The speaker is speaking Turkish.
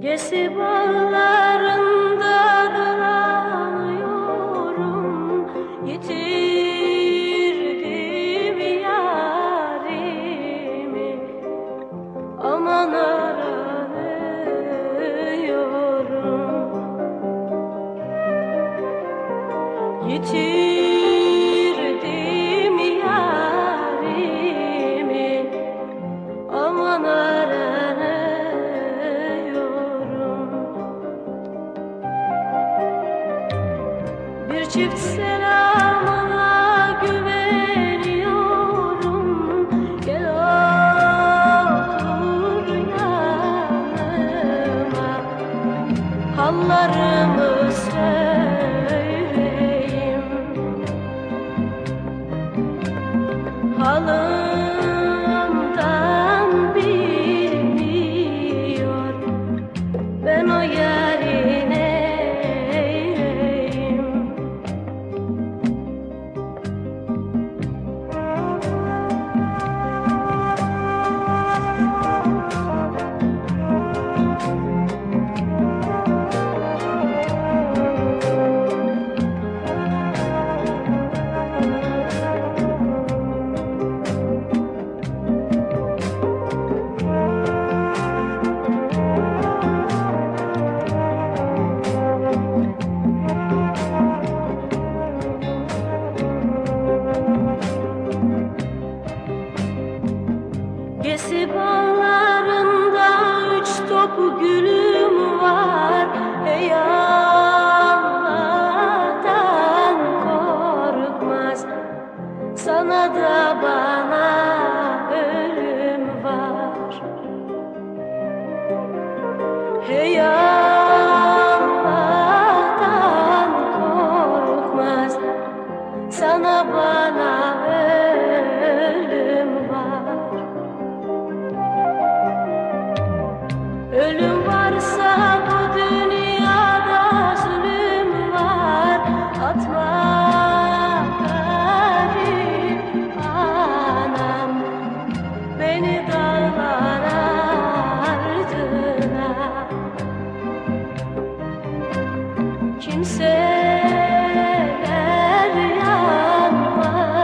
Yes, it was love. Yitirdim yarimi. Aman aranıyorum Bir çift selamına güveniyorum. Gel otur yanıma. Hallarımı söyleyeyim kalın Bak kimseler yanmasın.